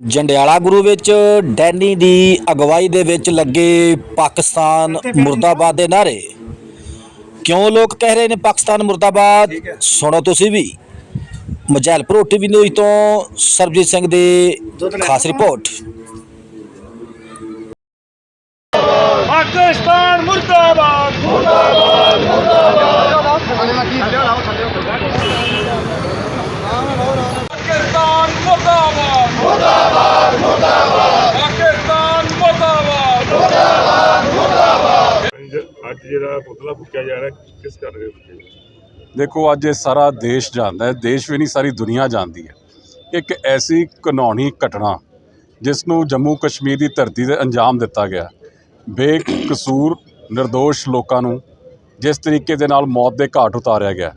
ਜੰਡਿਆਲਾ ਗੁਰੂ ਵਿੱਚ ਡੈਨੀ ਦੀ ਅਗਵਾਈ ਦੇ ਵਿੱਚ ਲੱਗੇ ਪਾਕਿਸਤਾਨ ਮੁਰਦਾਬਾਦ ਦੇ ਨਾਰੇ ਕਿਉਂ ਲੋਕ ਕਹਿ ਰਹੇ ਨੇ ਪਾਕਿਸਤਾਨ ਮੁਰਦਾਬਾਦ? ਸੁਣੋ ਤੁਸੀਂ ਵੀ। ਮਜੈਲਪੁਰ ਟੀਵੀ ਨਿਊਜ਼ ਤੋਂ ਸਰਬਜੀਤ ਸਿੰਘ ਦੀ ਖਾਸ ਰਿਪੋਰਟ। ਪਾਕਿਸਤਾਨ ਮੁਰਦਾਬਾਦ। ਪਾਕਿਸਤਾਨ ਮੁਰਦਾਬਾਦ ਮੁਰਦਾਬਾਦ ਮੁਰਦਾਬਾਦ ਪਾਕਿਸਤਾਨ ਮੁਰਦਾਬਾਦ ਅੱਜ ਜਿਹੜਾ ਪੁਤਲਾ ਫੂਕਿਆ ਜਾ ਰਿਹਾ, ਕਿਸ ਕਰ ਰਹੇ ਦੇਖੋ, ਅੱਜ ਇਹ ਸਾਰਾ ਦੇਸ਼ ਜਾਣਦਾ ਹੈ। ਦੇਸ਼ ਵੀ ਨਹੀਂ, ਸਾਰੀ ਦੁਨੀਆ ਜਾਣਦੀ ਹੈ। ਇੱਕ ਐਸੀ ਘਿਨੌਣੀ ਘਟਨਾ, ਜਿਸ ਨੂੰ ਜੰਮੂ ਕਸ਼ਮੀਰ ਦੀ ਧਰਤੀ ਤੇ ਅੰਜਾਮ ਦਿੱਤਾ ਗਿਆ, ਬੇਕਸੂਰ નિર્ਦੋਸ਼ ਲੋਕਾਂ ਨੂੰ ਜਿਸ ਤਰੀਕੇ ਦੇ ਨਾਲ ਮੌਤ ਦੇ ਘਾਟ ਉਤਾਰਿਆ ਗਿਆ।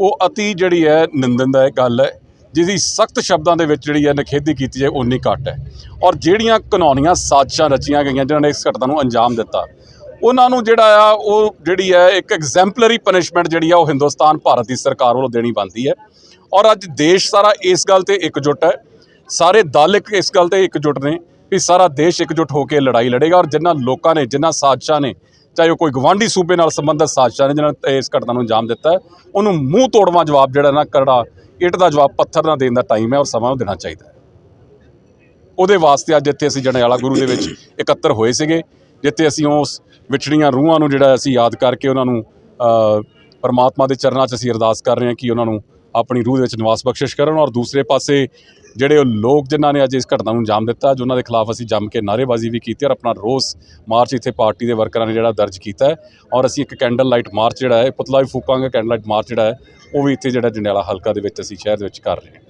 ਉਹ ਅਤੀ ਜਿਹੜੀ ਹੈ ਨਿੰਦਨਦਾਇਕ ਗੱਲ ਹੈ, ਜਿਹਦੀ ਸਖਤ ਸ਼ਬਦਾਂ ਦੇ ਵਿੱਚ ਜਿਹੜੀ ਹੈ ਨਖੇਦੀ ਕੀਤੀ ਜਾਏ ਉਨੀ ਘੱਟ ਹੈ। ਔਰ ਜਿਹੜੀਆਂ ਘਿਨੌਣੀਆਂ ਸਾਜ਼ਿਸ਼ਾਂ ਰਚੀਆਂ ਗਈਆਂ, ਜਿਨ੍ਹਾਂ ਨੇ ਇਸ ਘਟਨਾ ਨੂੰ ਅੰਜਾਮ ਦਿੱਤਾ ਉਹਨਾਂ ਨੂੰ ਜਿਹੜਾ ਆ, ਉਹ ਜਿਹੜੀ ਹੈ ਇੱਕ ਐਗਜ਼ੈਂਪਲਰੀ ਪਨਿਸ਼ਮੈਂਟ ਜਿਹੜੀ ਆ, ਉਹ ਹਿੰਦੁਸਤਾਨ, ਭਾਰਤ ਦੀ ਸਰਕਾਰ ਵੱਲੋਂ ਦੇਣੀ ਬਣਦੀ ਹੈ। ਔਰ ਅੱਜ ਦੇਸ਼ ਸਾਰਾ ਇਸ ਗੱਲ ਤੇ ਇਕਜੁੱਟ ਹੈ। ਸਾਰੇ ਦਲ ਇੱਕ ਇਸ ਗੱਲ ਤੇ ਇਕਜੁੱਟ ਨੇ ਵੀ ਸਾਰਾ ਦੇਸ਼ ਇਕਜੁੱਟ ਹੋ ਕੇ ਲੜਾਈ ਲੜੇਗਾ ਔਰ ਜਿਨ੍ਹਾਂ ਲੋਕਾਂ ਨੇ ਜਿਨ੍ਹਾਂ ਸਾਜ਼ਿਸ਼ਾਂ ਨੇ, ਚਾਹੇ ਉਹ ਕੋਈ ਗਵਾਂਢੀ ਸੂਬੇ ਨਾਲ ਸੰਬੰਧਿਤ ਸਾਜ਼ਿਸ਼ਾਂ ਨੇ, ਜਿਨ੍ਹਾਂ ਨੇ ਇਸ ਘਟਨਾ ਨੂੰ ਅੰਜਾਮ ਦਿੱਤਾ ਉਹਨੂੰ ਮੂੰਹ ਤੋੜਵਾਂ ਜਵਾਬ ਜਿਹੜਾ ਨਾ ਕਰੜਾ, ਇੱਟ ਦਾ ਜਵਾਬ ਪੱਥਰ ਨਾਲ ਦੇਣ ਦਾ ਟਾਈਮ ਹੈ ਔਰ ਸਮਾਂ ਉਹ ਦੇਣਾ ਚਾਹੀਦਾ ਉਹਦੇ ਵਾਸਤੇ ਅੱਜ ਇੱਥੇ ਅਸੀਂ ਜੰਡਿਆਲਾ ਗੁਰੂ ਦੇ ਵਿੱਚ ਇਕੱਤਰ ਹੋਏ ਸੀਗੇ। ਜਿੱਥੇ ਅਸੀਂ ਉਸ ਵਿਛੜੀਆਂ ਰੂਹਾਂ ਨੂੰ ਜਿਹੜਾ ਅਸੀਂ ਯਾਦ ਕਰਕੇ ਉਹਨਾਂ ਨੂੰ ਪਰਮਾਤਮਾ ਦੇ ਚਰਨਾਂ 'ਚ ਅਸੀਂ ਅਰਦਾਸ ਕਰ ਰਹੇ ਹਾਂ ਕਿ ਉਹਨਾਂ ਨੂੰ ਆਪਣੀ ਰੂਹ ਦੇ ਵਿੱਚ ਨਿਵਾਸ ਬਖਸ਼ਿਸ਼ ਕਰਨ ਔਰ ਦੂਸਰੇ ਪਾਸੇ ਜਿਹੜੇ ਉਹ ਲੋਕ ਜਿਨ੍ਹਾਂ ਨੇ ਅੱਜ ਇਸ ਘਟਨਾ ਨੂੰ ਅੰਜਾਮ ਦਿੱਤਾ, ਅੱਜ ਉਹਨਾਂ ਦੇ ਖਿਲਾਫ ਅਸੀਂ ਜੰਮ ਕੇ ਨਾਅਰੇਬਾਜ਼ੀ ਵੀ ਕੀਤੀ ਔਰ ਆਪਣਾ ਰੋਸ ਮਾਰਚ ਇੱਥੇ ਪਾਰਟੀ ਦੇ ਵਰਕਰਾਂ ਨੇ ਜਿਹੜਾ ਦਰਜ ਕੀਤਾ ਹੈ ਔਰ ਅਸੀਂ ਇੱਕ ਕੈਂਡਲ ਲਾਈਟ ਮਾਰਚ ਜਿਹੜਾ ਹੈ, ਪੁਤਲਾ ਵੀ ਫੂਕਾਂਗੇ, ਕੈਂਡਲ ਲਾਈਟ ਮਾਰਚ ਜਿਹੜਾ ਹੈ, ਉਹ ਵੀ ਇੱਥੇ ਜਿਹੜਾ ਜੰਡਿਆਲਾ ਹਲਕਾ ਦੇ ਵਿੱਚ ਅਸੀਂ ਸ਼ਹਿਰ ਦੇ ਵਿੱਚ ਕਰ ਰਹੇ ਹਾਂ।